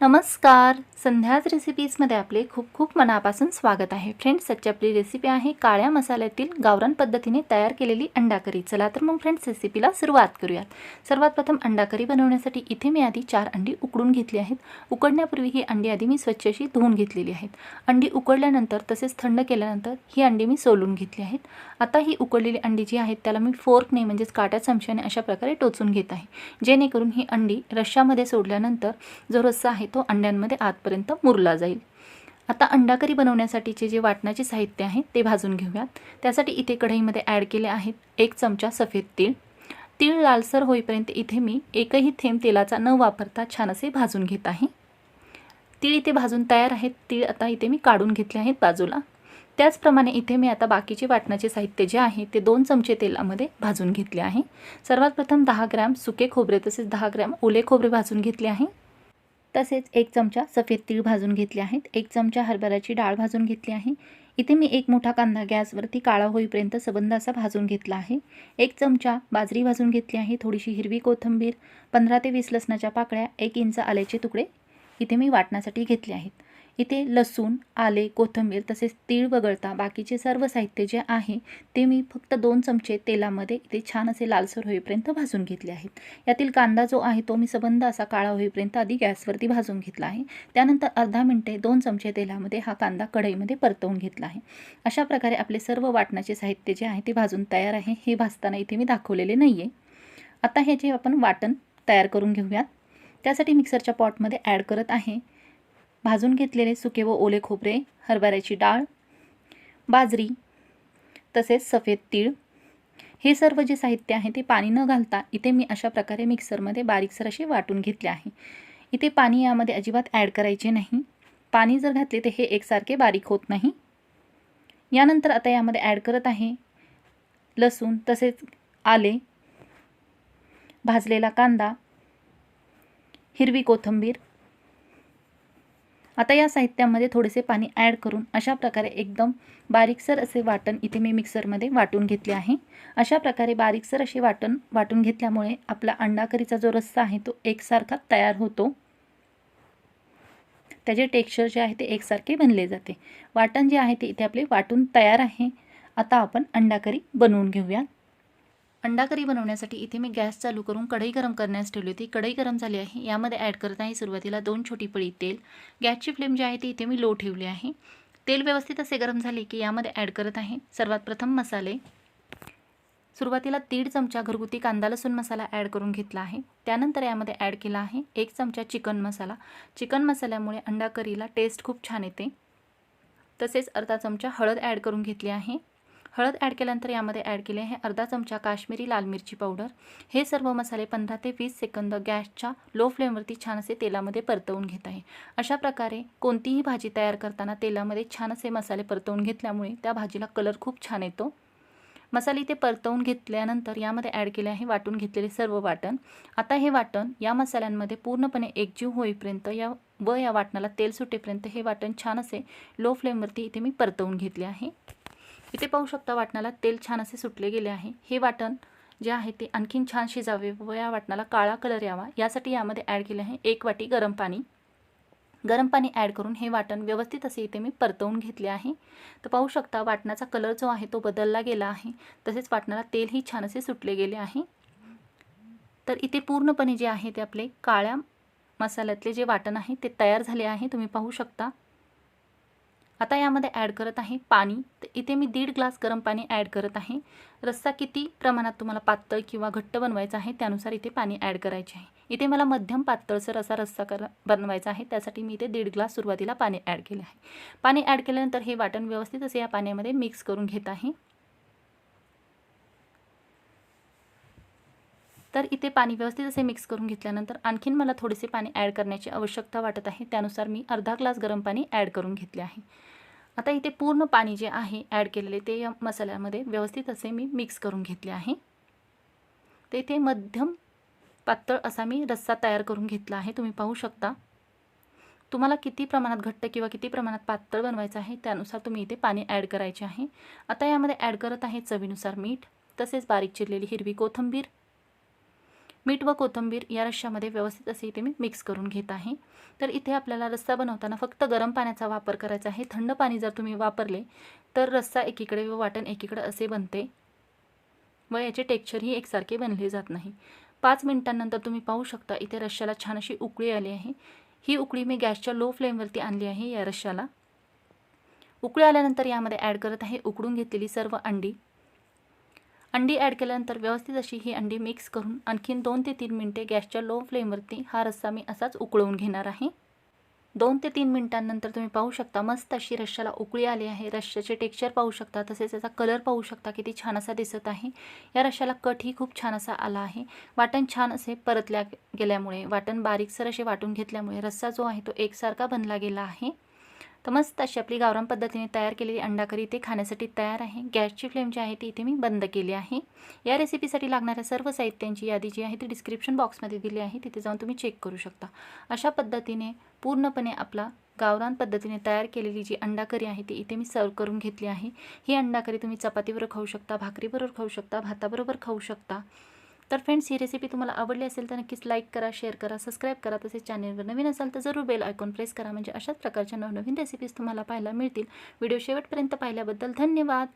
नमस्कार. संध्याच रेसिपीजमध्ये आपले खूप खूप मनापासून स्वागत आहे. फ्रेंड्स आजची आपली रेसिपी आहे काळ्या मसाल्यातील गावरान पद्धतीने तयार केलेली अंडा करी चला तर मग फ्रेंड्स रेसिपीला सुरुवात करूयात. सर्वात प्रथम अंडा करी बनवण्यासाठी इथे मी आधी चार अंडी उकडून घेतली आहेत. उकडण्यापूर्वी ही अंडी आधी मी स्वच्छ अशी धुवून घेतलेली आहेत. अंडी उकडल्यानंतर तसेच थंड केल्यानंतर ही अंडी मी सोलून घेतली आहेत. आता ही उकडलेली अंडी जी आहेत त्याला मी फोर्कने म्हणजेच काट्या चमच्याने अशा प्रकारे टोचून घेत आहे. जेणेकरून ही अंडी रश्श्यामध्ये सोडल्यानंतर जो रस्सा आहे तो अंड्यांमध्ये आतपर्यंत मुरला जाईल. आता अंडाकरी बनवण्यासाठीचे जे वाटणाचे साहित्य आहे ते भाजून घेऊयात. त्यासाठी इथे कढईमध्ये ॲड केले आहेत एक चमचा सफेद तीळ. तीळ लालसर होईपर्यंत इथे मी एकही थेंब तेलाचा न वापरता छान असे भाजून घेत आहे. तीळ इथे भाजून तयार आहेत. तीळ आता इथे मी काढून घेतले आहेत बाजूला. त्याचप्रमाणे इथे मी आता बाकीचे वाटणाचे साहित्य जे आहे ते दोन चमचे तेलामध्ये भाजून घेतले आहे. सर्वात प्रथम दहा ग्रॅम सुके खोबरे तसेच दहा ग्रॅम ओले खोबरे भाजून घेतले आहे. तसेच एक चमचा सफेद तीळ भाजून घेतले आहेत. एक चमचा हरभऱ्याची डाळ भाजून घेतली आहे. इथे मी एक मोठा कांदा गॅसवरती काळा होईपर्यंत सबंद असा भाजून घेतला आहे. एक चमचा बाजरी भाजून घेतली आहे. थोडीशी हिरवी कोथिंबीर पंधरा ते वीस लसणाच्या पाकळ्या एक इंच आल्याचे तुकडे इथे मी वाटण्यासाठी घेतले आहेत. इथे लसूण आले कोथिंबीर तसेच तीळ वगळता बाकीचे सर्व साहित्य जे आहे ते मी फक्त दोन चमचे तेलामध्ये इथे छान असे लालसर होईपर्यंत भाजून घेतले आहेत. यातील कांदा जो आहे तो मी सबंध असा काळा होईपर्यंत आधी गॅसवरती भाजून घेतला आहे. त्यानंतर अर्धा मिनटे दोन चमचे तेलामध्ये हा कांदा कढईमध्ये परतवून घेतला आहे. अशा प्रकारे आपले सर्व वाटणाचे साहित्य जे आहे ते भाजून तयार आहे हे भाजताना इथे मी दाखवलेले नाही आहे आता हे जे आपण वाटण तयार करून घेऊयात. त्यासाठी मिक्सरच्या पॉटमध्ये ॲड करत आहे. भाजून घेतलेले सुके व ओले खोबरे हरभऱ्याची डाळ बाजरी तसेच सफेद तीळ हे सर्व जे साहित्य आहे ते पाणी न घालता इथे मी अशा प्रकारे मिक्सरमध्ये बारीकसर असे वाटून घेतले आहे. इथे पाणी यामध्ये अजिबात ॲड करायचे नाही. पाणी जर घातले तर हे एकसारखे बारीक होत नाही. यानंतर आता यामध्ये ॲड करत आहे लसूण तसेच आले भाजलेला कांदा हिरवी कोथिंबीर आता या साहित्यामध्ये थोडेसे पाणी ॲड करून अशा प्रकारे एकदम बारीकसर असे वाटण इथे मी मिक्सरमध्ये वाटून घेतले आहे. अशा प्रकारे बारीकसर असे वाटण वाटून घेतल्यामुळे आपला अंडाकरीचा जो रस्सा आहे तो एकसारखा तयार होतो. त्याचे टेक्स्चर जे आहे ते एकसारखे बनले जाते. वाटण जे आहे ते इथे आपले वाटून तयार आहे. आता आपण अंडाकरी बनवून घेऊया अंडा करी बनवण्यासाठी इथे मी गॅस चालू करून कढई गरम करण्यास ठेवली होती. कढई गरम झाली आहे. यामध्ये ॲड करत आहे सुरुवातीला दोन छोटी पळी तेल. गॅसची फ्लेम जी आहे ती इथे मी लो ठेवली आहे. तेल व्यवस्थित असे गरम झाले की यामध्ये ॲड करत आहे. सर्वात प्रथम मसाले. सुरुवातीला दीड चमचा घरगुती कांदा लसूण मसाला ॲड करून घेतला आहे. त्यानंतर यामध्ये ॲड केला आहे एक चमचा चिकन मसाला. चिकन मसाल्यामुळे अंडा करीला टेस्ट खूप छान येते. तसेच अर्धा चमचा हळद ॲड करून घेतली आहे. हळद ॲड केल्यानंतर यामध्ये ॲड केले हे अर्धा चमचा काश्मीरी लाल मिरची पावडर. हे सर्व मसाले पंधरा ते वीस सेकंद गॅसच्या लो फ्लेमवरती छान असे तेलामध्ये परतवून घेत आहे. अशा प्रकारे कोणतीही भाजी तयार करताना तेलामध्ये छान असे मसाले परतवून घेतल्यामुळे त्या भाजीला कलर खूप छान येतो. मसाले इथे परतवून घेतल्यानंतर यामध्ये ॲड केले आहे वाटून घेतलेले सर्व वाटण. आता हे वाटण या मसाल्यांमध्ये पूर्णपणे एकजीव होईपर्यंत या व या वाटणाला तेल सुटेपर्यंत हे वाटण छान असे लो फ्लेमवरती इथे मी परतवून घेतले आहे. इथे पाहू शकता वाटणाला तेल छान असे सुटले गेले आहे. हे वाटण जे आहे ते आणखीन छान शिजावे व या वाटणाला काळा कलर यावा. यासाठी यामध्ये ॲड केले आहे एक वाटी गरम पाणी. गरम पाणी ॲड करून हे वाटण व्यवस्थित असे इथे मी परतवून घेतले आहे. तर पाहू शकता वाटणाचा कलर जो आहे तो बदलला गेला आहे. तसेच वाटणाला तेलही छान असे सुटले गेले आहे. तर इथे पूर्णपणे जे आहे ते आपले काळ्या मसाल्यातले जे वाटण आहे ते तयार झाले आहे. तुम्ही पाहू शकता. आता यामध्ये ॲड करत आहे पाणी. तर इथे मी दीड ग्लास गरम पाणी ॲड करत आहे. रस्सा किती प्रमाणात तुम्हाला पातळ किंवा घट्ट बनवायचा आहे त्यानुसार इथे पाणी ॲड करायचे आहे. इथे मला मध्यम पातळसर असा रस्सा कर बनवायचा आहे. त्यासाठी मी इथे दीड ग्लास सुरुवातीला पाणी ॲड केले आहे. पाणी ॲड केल्यानंतर हे वाटण व्यवस्थित असे या पाण्यामध्ये मिक्स करून घेत आहे. तर इथे पाणी व्यवस्थित असे मिक्स करून घेतल्यानंतर आणखीन मला थोडेसे पाणी ॲड करण्याची आवश्यकता वाटत आहे. त्यानुसार मी अर्धा ग्लास गरम पाणी ॲड करून घेतले आहे. आता इथे पूर्ण पाणी जे आहे ॲड केलेले ते या मसाल्यामध्ये व्यवस्थित असे मी मिक्स करून घेतले आहे. ते इथे मध्यम पातळ असा मी रस्सा तयार करून घेतला आहे. तुम्ही पाहू शकता. तुम्हाला किती प्रमाणात घट्ट किंवा किती प्रमाणात पातळ बनवायचं आहे त्यानुसार तुम्ही इथे पाणी ॲड करायचे आहे. आता यामध्ये ॲड करत आहे चवीनुसार मीठ तसेच बारीक चिरलेली हिरवी कोथिंबीर मीठ व कोथिंबीर या रश्श्यामध्ये व्यवस्थित असे इथे मी मिक्स करून घेत आहे. तर इथे आपल्याला रस्सा बनवताना फक्त गरम पाण्याचा वापर करायचा आहे. थंड पाणी जर तुम्ही वापरले तर रस्सा एकीकडे व वाटण एकीकडे असे बनते व याचे टेक्स्चरही एकसारखे बनले जात नाही. पाच मिनिटांनंतर तुम्ही पाहू शकता इथे रश्श्याला छान अशी उकळी आली आहे. ही उकळी मी गॅसच्या लो फ्लेमवरती आणली आहे या रश्श्याला. उकळी आल्यानंतर यामध्ये ॲड करत आहे उकडून घेतलेली सर्व अंडी. अंडी ॲड केल्यानंतर व्यवस्थित अशी ही अंडी मिक्स करून आणखीन दोन ते तीन मिनटे गॅसच्या लो फ्लेमवरती हा रस्सा मी असाच उकळवून घेणार आहे. दोन ते तीन मिनिटांनंतर तुम्ही पाहू शकता मस्त अशी रश्श्याला उकळी आली आहे. रश्श्याचे टेक्स्चर पाहू शकता तसेच याचा कलर पाहू शकता किती छान असा दिसत आहे. या रश्श्याला कटही खूप छान असा आला आहे. वाटण छान असे परतल्या गेल्यामुळे वाटण बारीकसर असे वाटून घेतल्यामुळे रस्सा जो आहे तो एकसारखा बनला गेला आहे. तर मस्त अशी आपली गावरान पद्धतीने तयार केलेली अंडा करी इथे खाण्यासाठी तयार आहे. गॅसची फ्लेम जी आहे ती इथे मी बंद केली आहे. या रेसिपीसाठी लागणाऱ्या सर्व साहित्यांची यादी जी आहे ती डिस्क्रिप्शन बॉक्समध्ये दिली आहे. तिथे जाऊन तुम्ही चेक करू शकता. अशा पद्धतीने पूर्णपणे आपला गावरान पद्धतीने तयार केलेली जी अंडा करी आहे ती इथे मी सर्व करून घेतली आहे. ही अंडा करी तुम्ही चपातीबरोबर खाऊ शकता भाकरीबरोबर खाऊ शकता भाताबरोबर खाऊ शकता. तर फ्रेंड्स ही रेसिपी तुम्हाला आवडली असेल तर नक्कीच लाईक करा शेअर करा सबस्क्राईब करा. तसेच चॅनलवर नवीन असाल तर जरूर बेल आयकॉन प्रेस करा. म्हणजे अशाच प्रकारच्या नवनवीन रेसिपीज तुम्हाला पाहायला मिळतील. व्हिडिओ शेवटपर्यंत पाहिल्याबद्दल धन्यवाद.